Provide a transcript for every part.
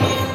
Thank you.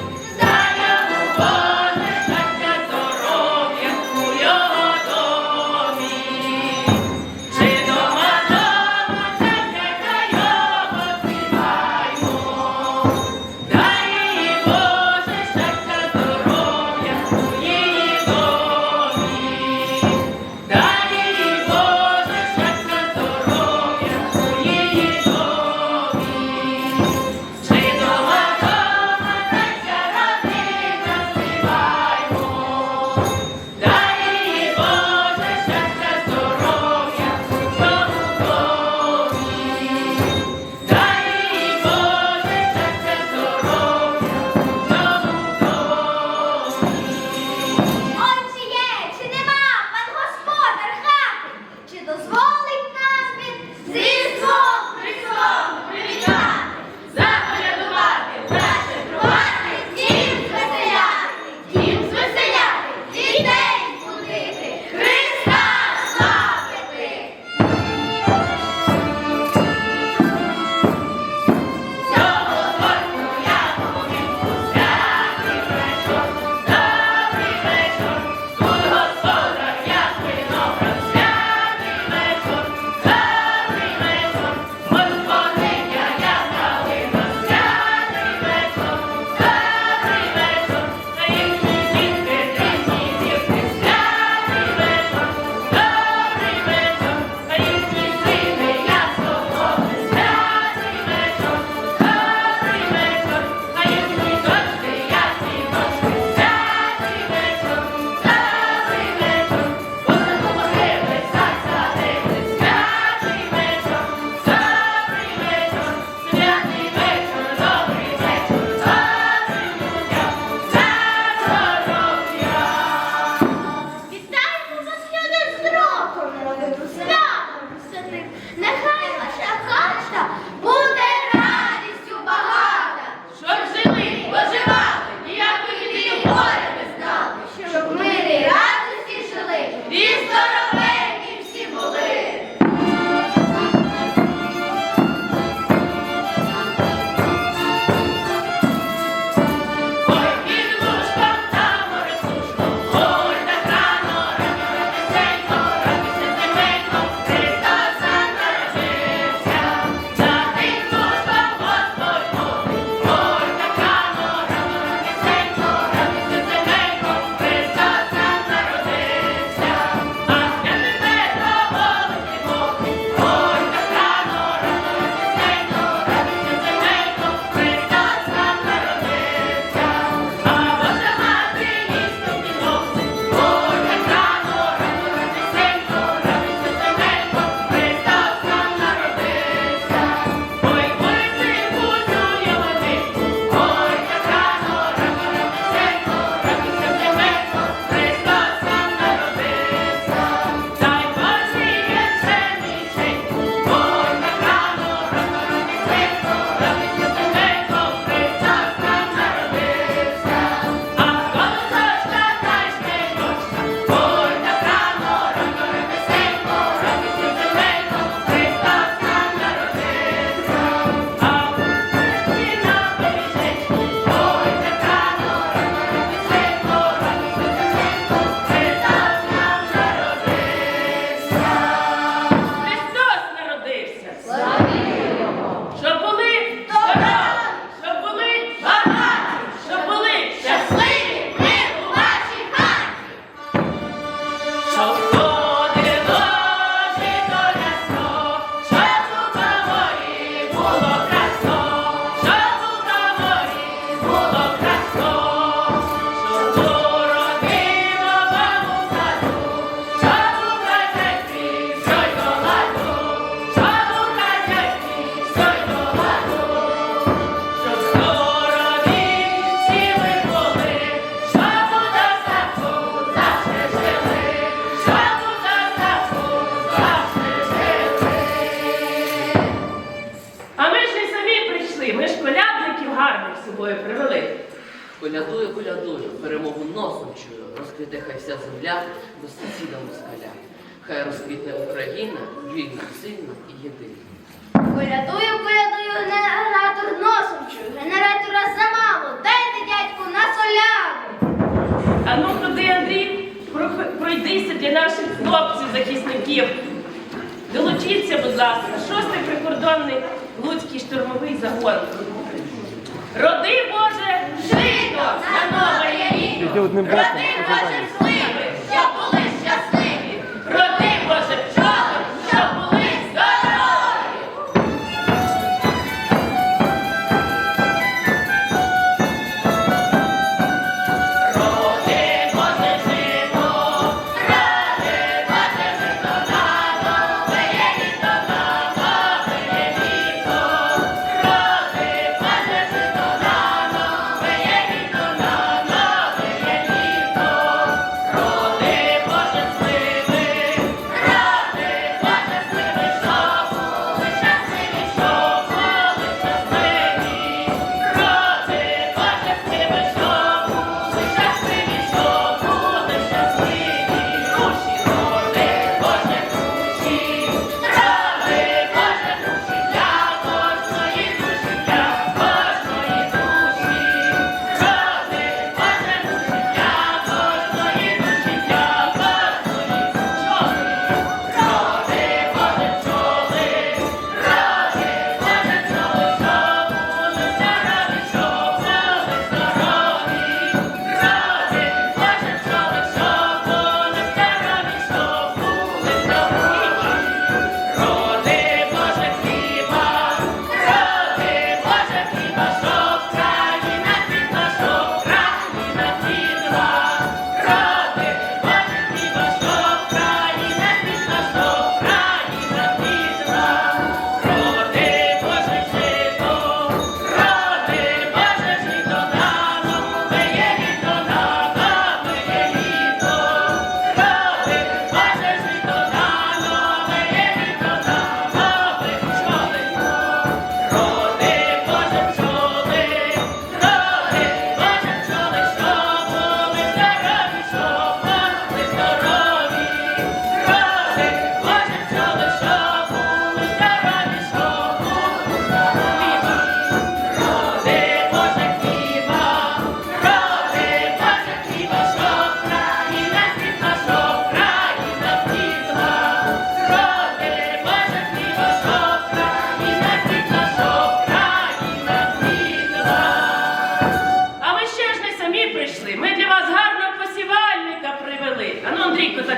собою привели. Колядую, колядую, перемогу носом чую, розквіте хай вся земля до сусіда москаля. Хай розквітне Україна, вільна, сильна і єдина. Колядую, колядую, генератор носом чую, генератора замало, дайте дядьку на соляну. А ну куди, Андрій, пройдися для наших хлопців, захисників. Долучіться, будь ласка, шостий прикордонний луцький штурмовий загон. Роди, Боже, жито на нове рік! Роди, Боже, жито!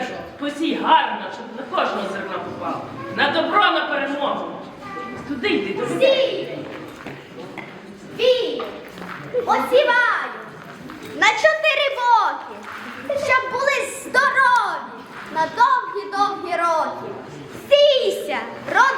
стежу, посій гарно, щоб на кожного зерна попало. На добро, на перемогу. Туди йди, туди. Сій! Сій! Осіваю! На чотири боки! Щоб були здорові! На довгі-довгі роки! Сійся! Роди